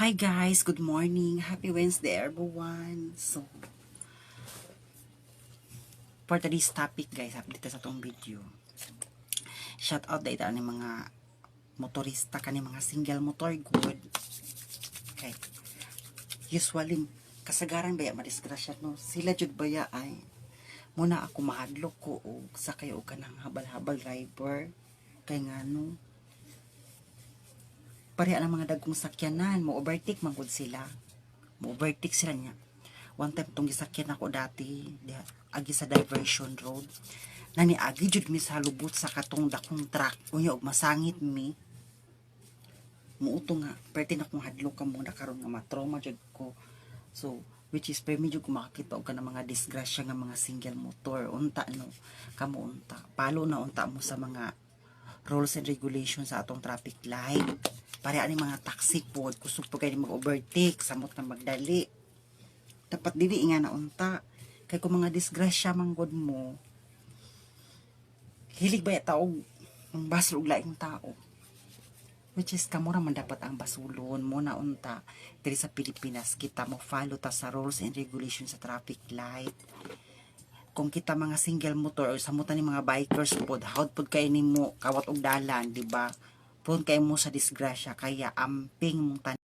Hi guys, good morning. Happy Wednesday everyone. So, for today's topic guys, dito sa tong video. Shout out dito ni mga motorista kani mga single motor good. Okay. Usually, kasagaran ba ya madisgrasya no? Sila jud ba ya ay muna ako mahadlok ko o sa kayo ka ng habal-habal driver kay nga no pareha ang mga dagkong sakyanan mo overtake man sila. Mo overtake sila niya. One time tong gisakyan ako dati agi sa diversion road. Nani agi jud mi sa lubot sa katong dakong truck. Unya og masangit mi. Muuto nga perti na kong hadlok ka muna karon nga matrauma jud ko. So which is per medyo kung makakita og ka ng mga disgrasya nga mga single motor. Unta no kamo unta palo na unta mo sa mga rules and regulations sa atong traffic light. Pare ani mga taxi po gusto po kayo mag-overtake samot na magdali. Dapat dili nga na unta. Kay kung mga disgrasya manggod mo hilig ba ya tao ang basol og laing tao? Which is kamura man dapat ang basulon mo na unta. Diri sa Pilipinas kita mo follow ta sa rules and regulations sa traffic light kung kita mga single motor or samutan ni mga bikers pod hawd pod kay nimo kawat og dalan di ba? Prone kay mo sa disgrasya kaya amping mong